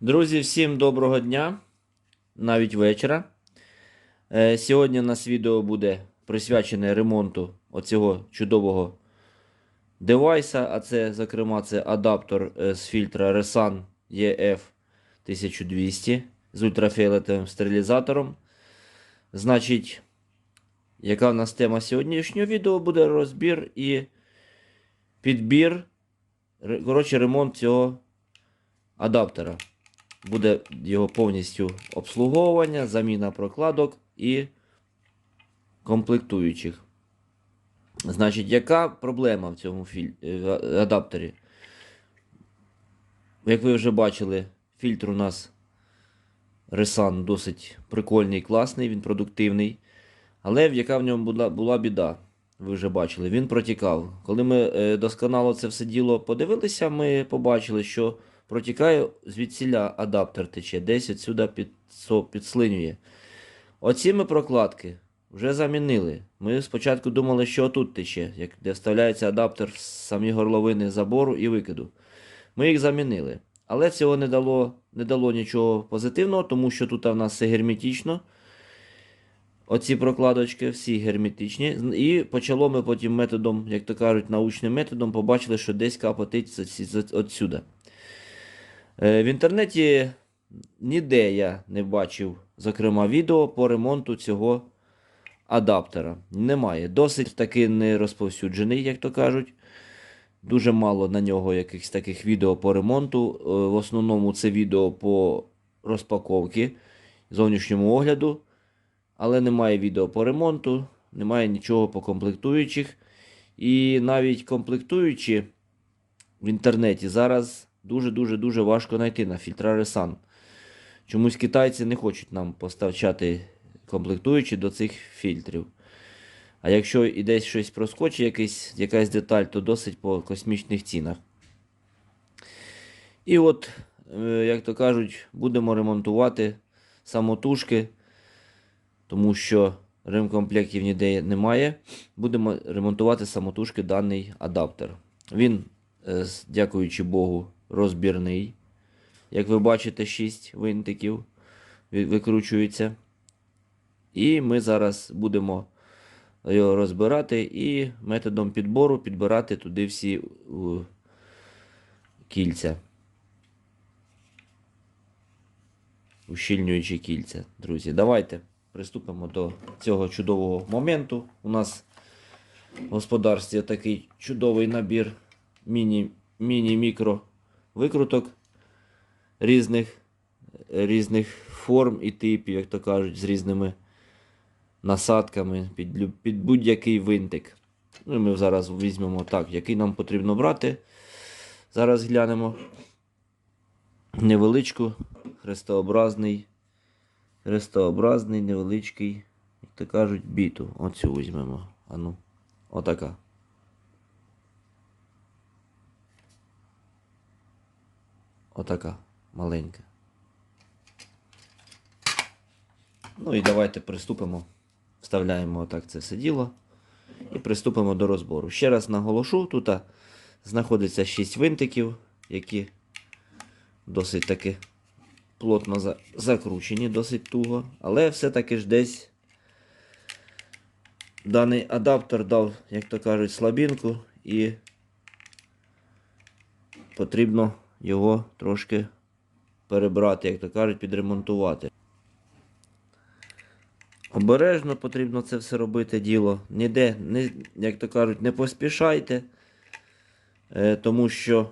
Друзі, всім доброго дня, навіть вечора. Е, Сьогодні у нас відео буде присвячене ремонту оцього чудового девайса. А це, зокрема, це адаптер е, з фільтра Resan EF 1200 з ультрафіолетовим стерилізатором. Значить, яка в нас тема сьогоднішнього відео буде розбір і підбір. Коротше, ремонт цього адаптера. Буде його повністю обслуговування, заміна прокладок і комплектуючих. Значить, яка проблема в цьому е, адаптері? Як ви вже бачили, фільтр у нас Resan досить прикольний, класний, він продуктивний. Але яка в ньому була, була біда? Ви вже бачили, він протікав. Коли ми е, досконало це все діло подивилися, ми побачили, що протікає звідсіля адаптер тече, десь відсюди під, підслинює. Оці ми прокладки вже замінили. Ми спочатку думали, що тут тече, як де вставляється адаптер в самі горловини забору і викиду. Ми їх замінили. Але цього не дало, не дало нічого позитивного, тому що тут в нас все герметично. Оці прокладочки всі герметичні. І почало ми потім методом, як то кажуть, научним методом, побачили, що десь капотить отсюди. Е, В інтернеті ніде я не бачив, зокрема, відео по ремонту цього адаптера. Немає. Досить таки не розповсюджений, як то кажуть. Дуже мало на нього якихось таких відео по ремонту. Е, В основному це відео по розпаковці, зовнішньому огляду. Але немає відео по ремонту, немає нічого по комплектуючих. І навіть комплектуючі в інтернеті зараз дуже-дуже дуже важко знайти на фільтра Resan. Чомусь китайці не хочуть нам поставчати комплектуючі до цих фільтрів. А якщо і десь щось проскочить, якийсь, якась деталь, то досить по космічних цінах. І от, е, як то кажуть, будемо ремонтувати самотужки, тому що ремкомплектів ніде немає. Будемо ремонтувати самотужки даний адаптер. Він, е, дякуючи Богу, розбірний. Як ви бачите, 6 винтиків викручується. І ми зараз будемо його розбирати і методом підбору підбирати туди всі кільця. Ущільнюючі кільця, друзі. Давайте приступимо до цього чудового моменту. У нас в господарстві такий чудовий набір міні, міні-мікро викруток різних, різних форм і типів, як то кажуть, з різними насадками під, під будь-який винтик. Ну, і ми зараз візьмемо так, який нам потрібно брати. Зараз глянемо невеличку, хрестообразний, хрестообразний, невеличкий, як то кажуть, біту. Оцю візьмемо. Ану, отака. Отака маленька. Ну і давайте приступимо. Вставляємо отак це все діло. І приступимо до розбору. Ще раз наголошу, тут знаходиться 6 винтиків, які досить таки плотно за- закручені, досить туго. Але все-таки ж десь даний адаптер дав, як то кажуть, слабінку і потрібно його трошки перебрати, як то кажуть, підремонтувати. Обережно потрібно це все робити діло. Ніде, не, як то кажуть, не поспішайте, е, тому що,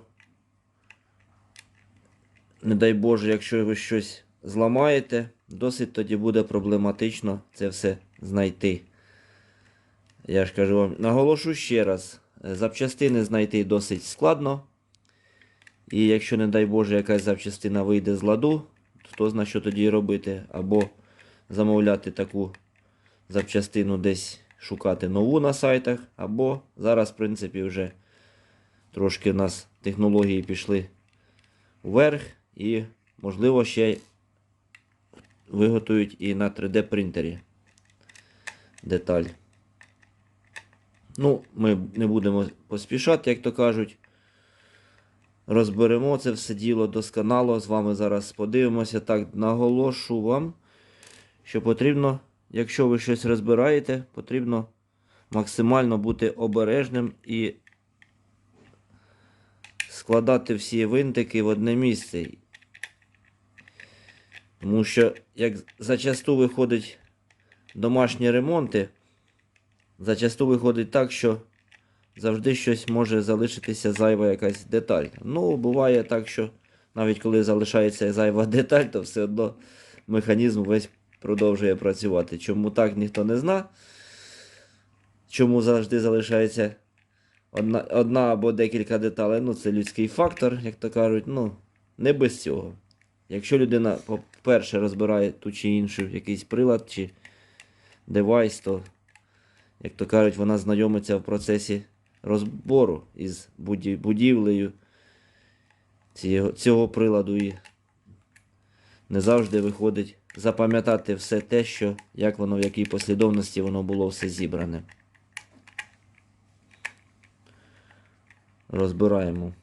не дай Боже, якщо ви щось зламаєте, досить тоді буде проблематично це все знайти. Я ж кажу вам, наголошу ще раз, е, запчастини знайти досить складно. І якщо, не дай Боже, якась запчастина вийде з ладу, хто знає, що тоді робити. Або замовляти таку запчастину десь шукати нову на сайтах, або зараз, в принципі, вже трошки в нас технології пішли вверх, і, можливо, ще виготують і на 3D принтері деталь. Ну, ми не будемо поспішати, як то кажуть. Розберемо це все діло досконало. З вами зараз подивимося. Так, наголошу вам, що потрібно, якщо ви щось розбираєте, потрібно максимально бути обережним і складати всі винтики в одне місце. Тому що, як зачасту виходить домашні ремонти, зачасту виходить так, що завжди щось може залишитися зайва якась деталь. Ну, буває так, що навіть коли залишається зайва деталь, то все одно механізм весь продовжує працювати. Чому так ніхто не зна. Чому завжди залишається одна, одна або декілька деталей. Ну, це людський фактор, як то кажуть. Ну, не без цього. Якщо людина, по-перше, розбирає ту чи іншу якийсь прилад чи девайс, то, як то кажуть, вона знайомиться в процесі розбору із будівлею цього, цього приладу і не завжди виходить запам'ятати все те, що як воно, в якій послідовності воно було все зібране. Розбираємо,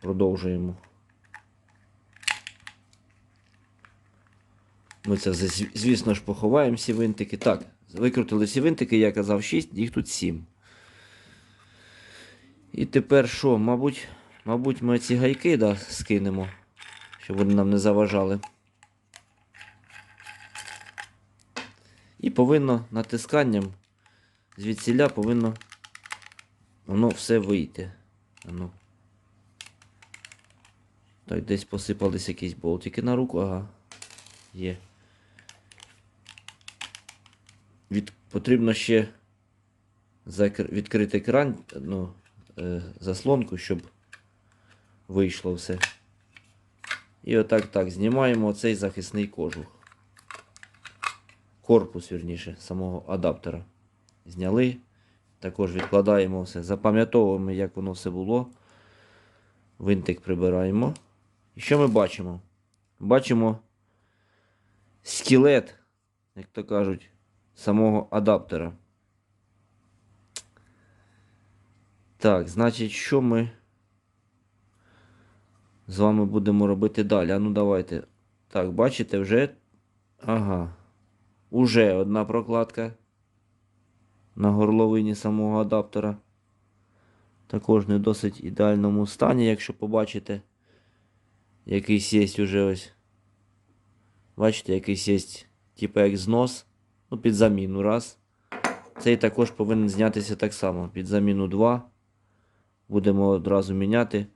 продовжуємо. Ми це, звісно ж, поховаємо всі винтики. Так, викрутили всі винтики, я казав 6, їх тут 7. І тепер що? Мабуть, мабуть, ми ці гайки да, скинемо, щоб вони нам не заважали. І повинно натисканням звідсіля повинно воно все вийти. Ану. Так, десь посипались якісь болтики на руку, ага. Є. Від, потрібно ще закр... відкрити кран, ну, заслонку, щоб вийшло все. І отак так знімаємо цей захисний кожух. Корпус, вірніше, самого адаптера. Зняли. Також відкладаємо все. Запам'ятовуємо, як воно все було. Винтик прибираємо. І що ми бачимо? Бачимо скелет, як то кажуть, самого адаптера. Так, значить, що ми з вами будемо робити далі? А ну давайте. Так, бачите, вже. Ага. Уже одна прокладка на горловині самого адаптера. Також не досить ідеальному стані, якщо побачите. Якийсь є уже ось. Бачите, якийсь є, типу як знос. Ну, під заміну раз. Цей також повинен знятися так само. Під заміну 2. Будемо одразу міняти.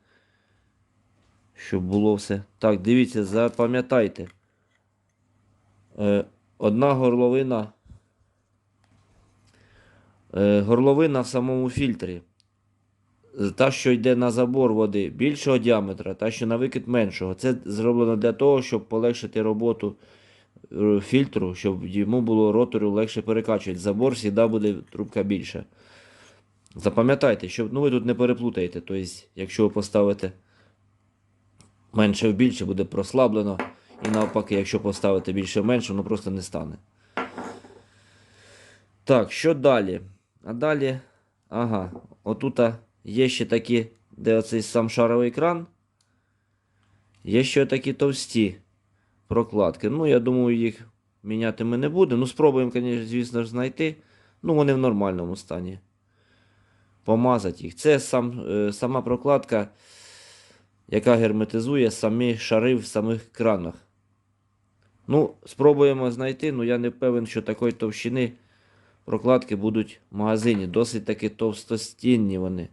Щоб було все. Так, дивіться, запам'ятайте. Е, одна горловина. Е, горловина в самому фільтрі. Та, що йде на забор води більшого діаметра, та, що на викид меншого. Це зроблено для того, щоб полегшити роботу е, фільтру, щоб йому було ротору легше перекачувати. Забор завжди буде трубка більша. Запам'ятайте, щоб ну, ви тут не переплутаєте. Тобто, якщо ви поставите менше в більше, буде прослаблено. І навпаки, якщо поставити більше в менше, воно просто не стане. Так, що далі? А далі. Ага, отута є ще такі, де оцей сам шаровий кран. Є ще такі товсті прокладки. Ну, я думаю, їх міняти ми не будемо. Ну, спробуємо, звісно ж, знайти. Ну, вони в нормальному стані. Помазати їх. Це сам, е, сама прокладка, яка герметизує самі шари в самих кранах. Ну, спробуємо знайти, ну я не певен, що такої товщини прокладки будуть в магазині. Досить таки товстостінні вони.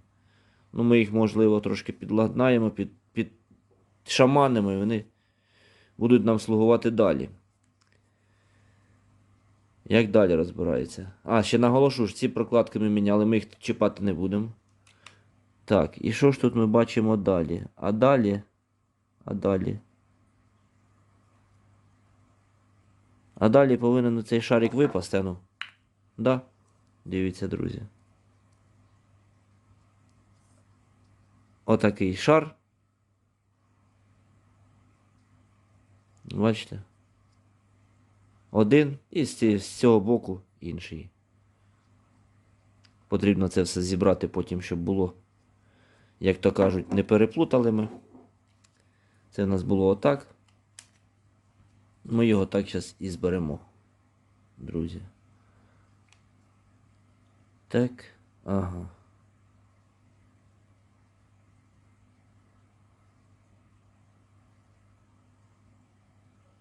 Ну, ми їх, можливо, трошки підладнаємо, під, під шаманами, вони будуть нам слугувати далі. Як далі розбирається? А, ще наголошу, що ці прокладки ми міняли, ми їх чіпати не будемо. Так, і що ж тут ми бачимо далі? А далі. А далі. А далі повинен цей шарик випасти, ну. Да. Дивіться, друзі. Отакий шар. Бачите? Один і з цього боку інший. Потрібно це все зібрати потім, щоб було як то кажуть, не переплутали ми. Це в нас було отак. Ми його так зараз і зберемо, друзі. Так, ага.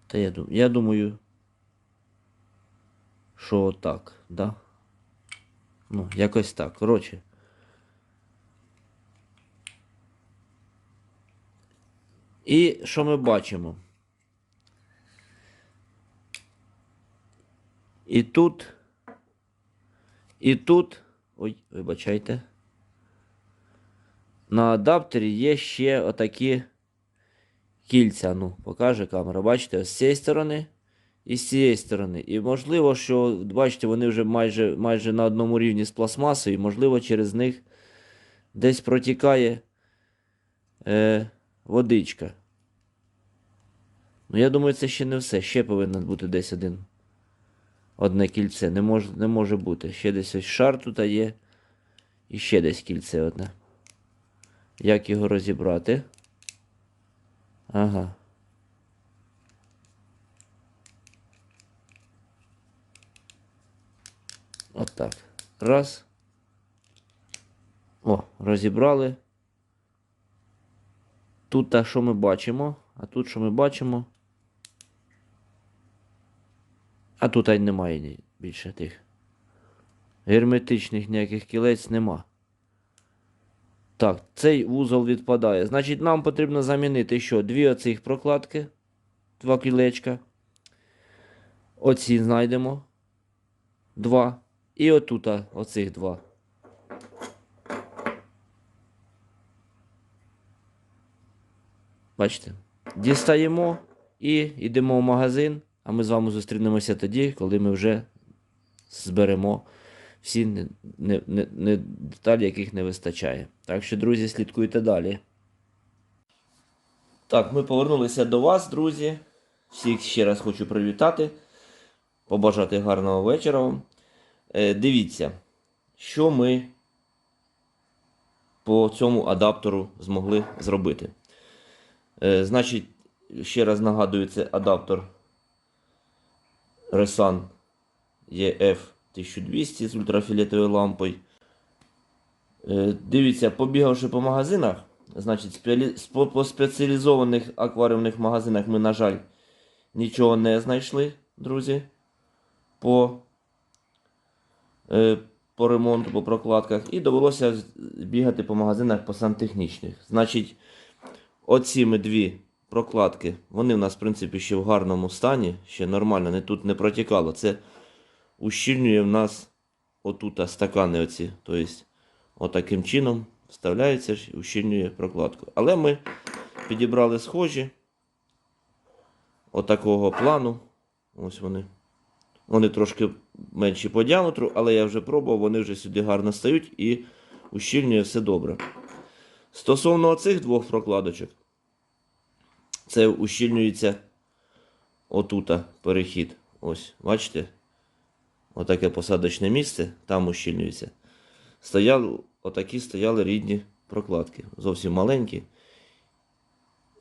Та я, дум- я думаю, що так, да? Ну, якось так. Коротше. І що ми бачимо? І тут, і тут, ой, вибачайте. На адаптері є ще отакі кільця. Ну, покаже камера. Бачите, з цієї сторони і з цієї сторони. І можливо, що, бачите, вони вже майже, майже на одному рівні з пластмасою, і можливо, через них десь протікає е, водичка. Ну, я думаю, це ще не все. Ще повинен бути десь один. Одне кільце. Не може, не може бути. Ще десь ось шар тут є. І ще десь кільце одне. Як його розібрати? Ага. Отак. Раз. О, розібрали. Тут та, що ми бачимо, а тут що ми бачимо. А тут ай немає більше тих. Герметичних ніяких кілець нема. Так, цей вузол відпадає. Значить, нам потрібно замінити що? Дві оцих прокладки. Два кілечка. Оці знайдемо. Два. І отута оцих два. Бачите? Дістаємо і йдемо в магазин. А ми з вами зустрінемося тоді, коли ми вже зберемо всі не, не, не, не деталі, яких не вистачає. Так що, друзі, слідкуйте далі. Так, ми повернулися до вас, друзі. Всіх ще раз хочу привітати. Побажати гарного вечора вам. Е, дивіться, що ми по цьому адаптеру змогли зробити. Е, значить, ще раз нагадую, це адаптер Resan EF 1200 з ультрафіолетовою лампою. Е, Дивіться, побігавши по магазинах, значить, по спеціалізованих акваріумних магазинах ми, на жаль, нічого не знайшли, друзі. По, по ремонту, по прокладках. І довелося бігати по магазинах по сантехнічних. Значить, оці ми дві прокладки, вони в нас, в принципі, ще в гарному стані, ще нормально, не тут не протікало. Це ущільнює в нас отута стакани оці. Тобто, отаким чином вставляється і ущільнює прокладку. Але ми підібрали схожі отакого плану. Ось вони. Вони трошки менші по діаметру, але я вже пробував, вони вже сюди гарно стають і ущільнює все добре. Стосовно оцих двох прокладочок, це ущільнюється отута перехід. Ось, бачите? Отаке посадочне місце, там ущільнюється. Стояли, отакі стояли рідні прокладки. Зовсім маленькі.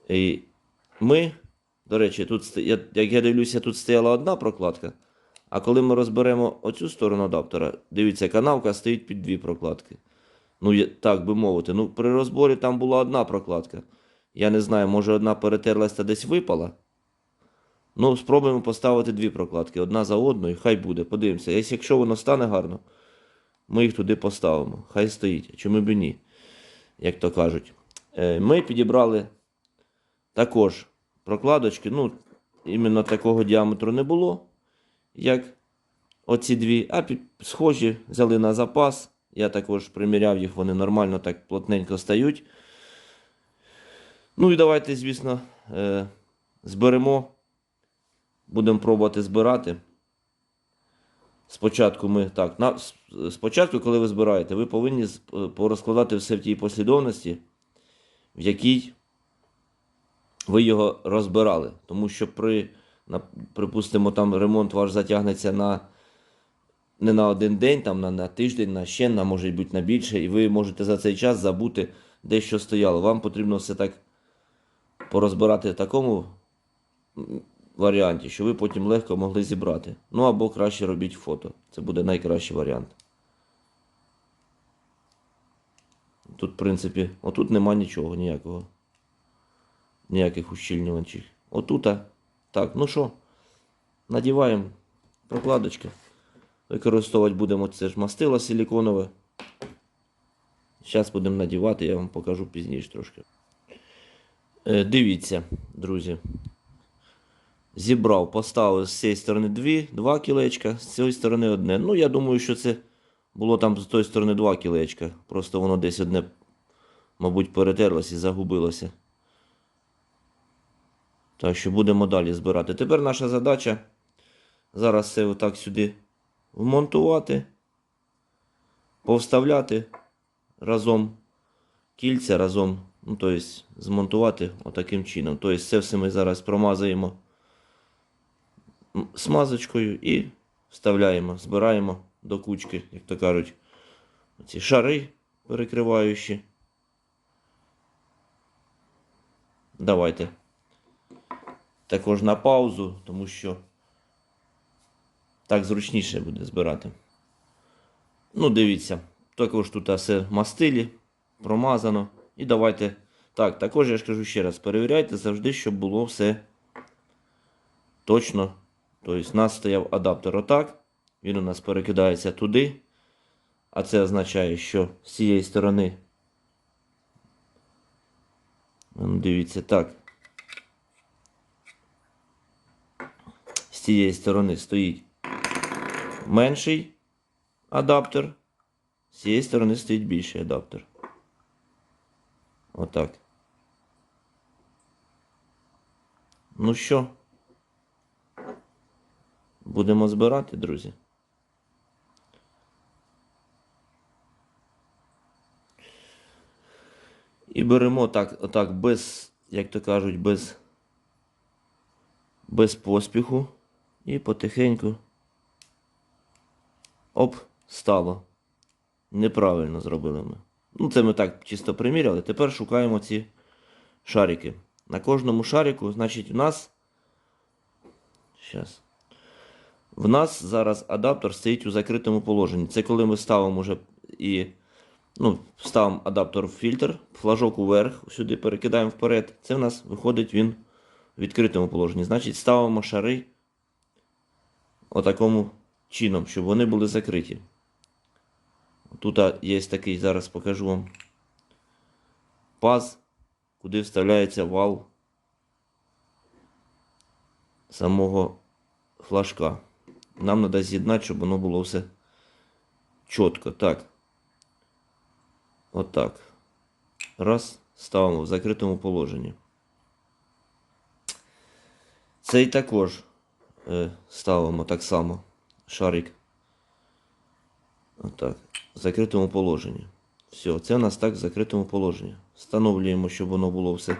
І ми, до речі, тут, як я дивлюся, тут стояла одна прокладка. А коли ми розберемо оцю сторону адаптера, дивіться, канавка стоїть під дві прокладки. Ну, так би мовити. Ну, при розборі там була одна прокладка. Я не знаю, може одна перетерлась та десь випала. Ну, спробуємо поставити дві прокладки, одна за одною, хай буде, подивимося. Якщо- воно стане гарно, ми їх туди поставимо. Хай стоїть. Чому б ні, як то кажуть. Е, Ми підібрали також прокладочки. Ну, іменно такого діаметру не було, як оці дві, а схожі взяли на запас. Я також приміряв їх, вони нормально так плотненько стають. Ну і давайте, звісно, е, зберемо. Будемо пробувати збирати. Спочатку ми так. На, спочатку, коли ви збираєте, ви повинні е, порозкладати все в тій послідовності, в якій ви його розбирали. Тому що при, на, припустимо, там ремонт ваш затягнеться на не на один день, там на, на тиждень, на ще, на може бути на більше, і ви можете за цей час забути дещо стояло. Вам потрібно все так порозбирати в такому варіанті, що ви потім легко могли зібрати. Ну або краще робіть фото. Це буде найкращий варіант. Тут, в принципі, отут нема нічого, ніякого. Ніяких ущільнювачів. Отута. Так, ну що, надіваємо прокладочки. Використовувати будемо це ж мастило силіконове. Зараз будемо надівати, я вам покажу пізніше трошки. Е, дивіться, друзі. Зібрав, поставив з цієї сторони дві, два кілечка, з цієї сторони одне. Ну, я думаю, що це було там з тої сторони два кілечка. Просто воно десь одне, мабуть, перетерлося і загубилося. Так що будемо далі збирати. Тепер наша задача зараз це отак сюди вмонтувати, повставляти разом кільця разом, ну, тобто змонтувати отаким чином. Тобто це все ми зараз промазуємо смазочкою і вставляємо, збираємо до кучки, як то кажуть, ці шари перекриваючі. Давайте також на паузу, тому що так зручніше буде збирати. Ну, дивіться, також тут все мастилі, промазано. І давайте. Так, також я ж кажу ще раз, перевіряйте завжди, щоб було все точно. Тобто, у нас стояв адаптер отак, він у нас перекидається туди. А це означає, що з цієї сторони. Ну, Дивіться, так. З цієї сторони стоїть менший адаптер. З цієї сторони стоїть більший адаптер. Отак. Ну що? Будемо збирати, друзі. І беремо так, отак, без, як то кажуть, без, без поспіху. І потихеньку. Оп, стало. Неправильно зробили ми. Ну, це ми так чисто приміряли. Тепер шукаємо ці шарики. На кожному шарику, значить, у нас. Щас. В нас зараз адаптер стоїть у закритому положенні. Це коли ми ставимо вже і. Ну, ставимо адаптер в фільтр, флажок уверх, сюди перекидаємо вперед. Це в нас виходить він в відкритому положенні. Значить, ставимо шари отакому чином, щоб вони були закриті. Тут є такий, зараз покажу вам паз, куди вставляється вал самого флажка. Нам треба з'єднати, щоб воно було все чітко. Так. Отак. Раз. Ставимо в закритому положенні. Цей також ставимо так само. Шарик. Отак. В закритому положенні. Все, це у нас так в закритому положенні. Встановлюємо, щоб воно було все.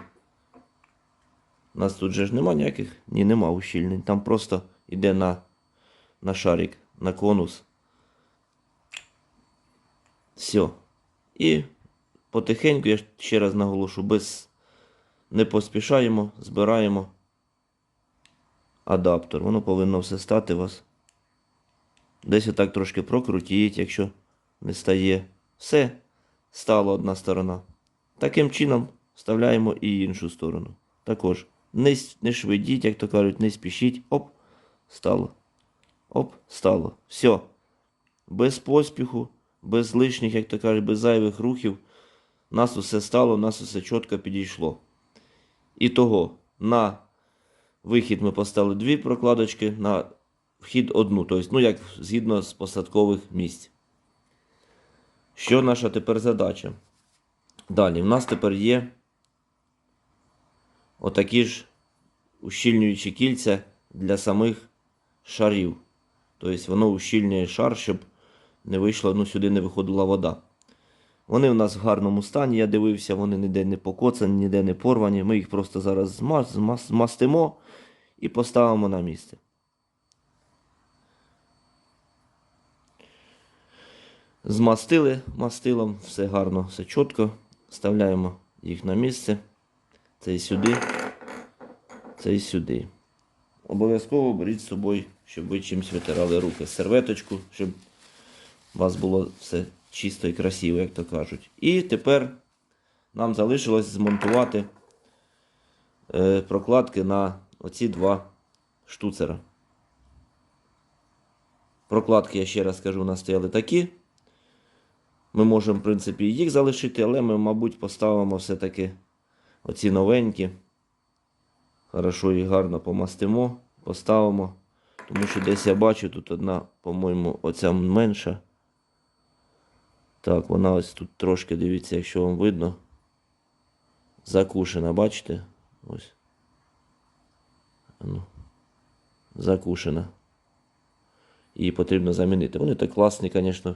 У нас тут же ж нема ніяких, ні, нема ущільнень. Там просто йде на, на шарик, на конус. Все. І потихеньку, я ще раз наголошу, без не поспішаємо, збираємо адаптер. Воно повинно все стати у вас. Десь отак трошки прокрутіть, якщо не стає. Все, стала одна сторона. Таким чином вставляємо і іншу сторону. Також не, не швидіть, як то кажуть, не спішіть. Оп, стало. Оп, стало. Все. Без поспіху, без лишніх, як то кажуть, без зайвих рухів. Нас усе стало, у нас усе чітко підійшло. І того, на вихід ми поставили дві прокладочки, на вхід одну. Тобто, ну як згідно з посадкових місць. Що наша тепер задача? Далі, в нас тепер є отакі ж ущільнюючі кільця для самих шарів. Тобто воно ущільнює шар, щоб не вийшло, ну сюди не виходила вода. Вони в нас в гарному стані, я дивився, вони ніде не покоцані, ніде не порвані. Ми їх просто зараз змас, змас, змастимо і поставимо на місце. Змастили мастилом, все гарно, все чітко. Вставляємо їх на місце. Цей сюди, цей сюди. Обов'язково беріть з собою, щоб ви чимось витирали руки. Серветочку, щоб у вас було все чисто і красиво, як то кажуть. І тепер нам залишилось змонтувати е, прокладки на оці два штуцера. Прокладки, я ще раз скажу, у нас стояли такі. Ми можемо, в принципі, їх залишити, але ми, мабуть, поставимо все-таки оці новенькі. Хорошо їх гарно помастимо, поставимо. Тому що десь я бачу, тут одна, по-моєму, оця менша. Так, вона ось тут трошки, дивіться, якщо вам видно. Закушена, бачите? Ось. Ну. Закушена. Її потрібно замінити. Вони так класні, звісно.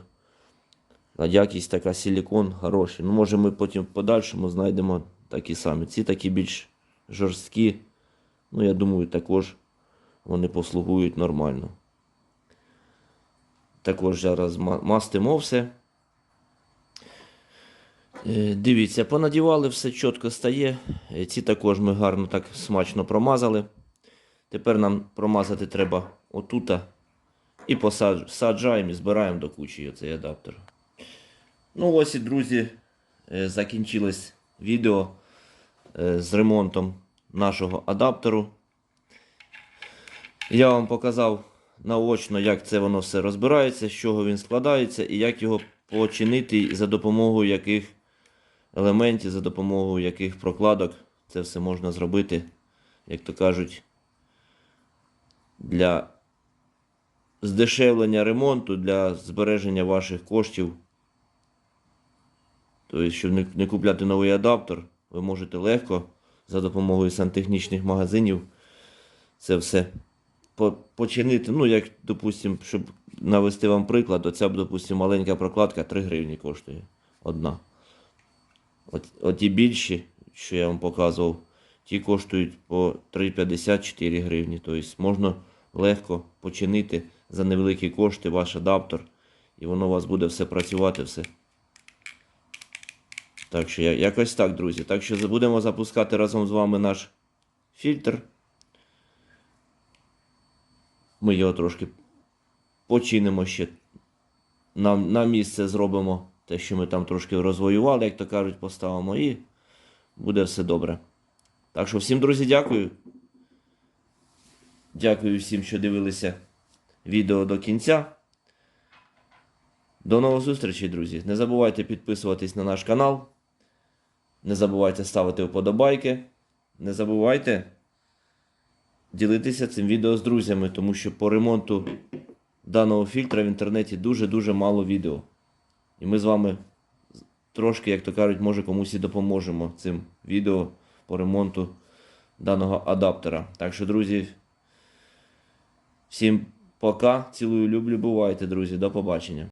Якість така силікон хороший. Ну, може, ми потім в подальшому знайдемо такі самі. Ці такі більш жорсткі. Ну, я думаю, також вони послугують нормально. Також зараз ма- мастимо все. Е, Дивіться, понадівали, все чітко стає. Е, Ці також ми гарно так смачно промазали. Тепер нам промазати треба отута. І посадж- саджаємо і збираємо до кучі цей адаптер. Ну ось і друзі, е, закінчилось відео з ремонтом нашого адаптеру. Я вам показав наочно, як це воно все розбирається, з чого він складається і як його починити за допомогою яких елементів, за допомогою яких прокладок це все можна зробити, як то кажуть, для здешевлення ремонту, для збереження ваших коштів. Тобто, щоб не, купляти новий адаптер, ви можете легко за допомогою сантехнічних магазинів це все починити. Ну, як, допустимо, щоб навести вам приклад, оця, допустимо, маленька прокладка 3 гривні коштує одна. От, оті більші, що я вам показував, ті коштують по 3,54 гривні. Тобто можна легко починити за невеликі кошти ваш адаптер, і воно у вас буде все працювати, все. Так що якось так, друзі. Так що будемо запускати разом з вами наш фільтр. Ми його трошки починимо ще. На, на місце зробимо те, що ми там трошки розвоювали, як то кажуть, поставимо і буде все добре. Так що всім, друзі, дякую. Дякую всім, що дивилися відео до кінця. До нових зустрічей, друзі. Не забувайте підписуватись на наш канал. Не забувайте ставити вподобайки. Не забувайте ділитися цим відео з друзями, тому що по ремонту даного фільтра в інтернеті дуже-дуже мало відео. І ми з вами трошки, як то кажуть, може комусь і допоможемо цим відео по ремонту даного адаптера. Так що, друзі, всім пока. Цілую, люблю, бувайте, друзі. До побачення.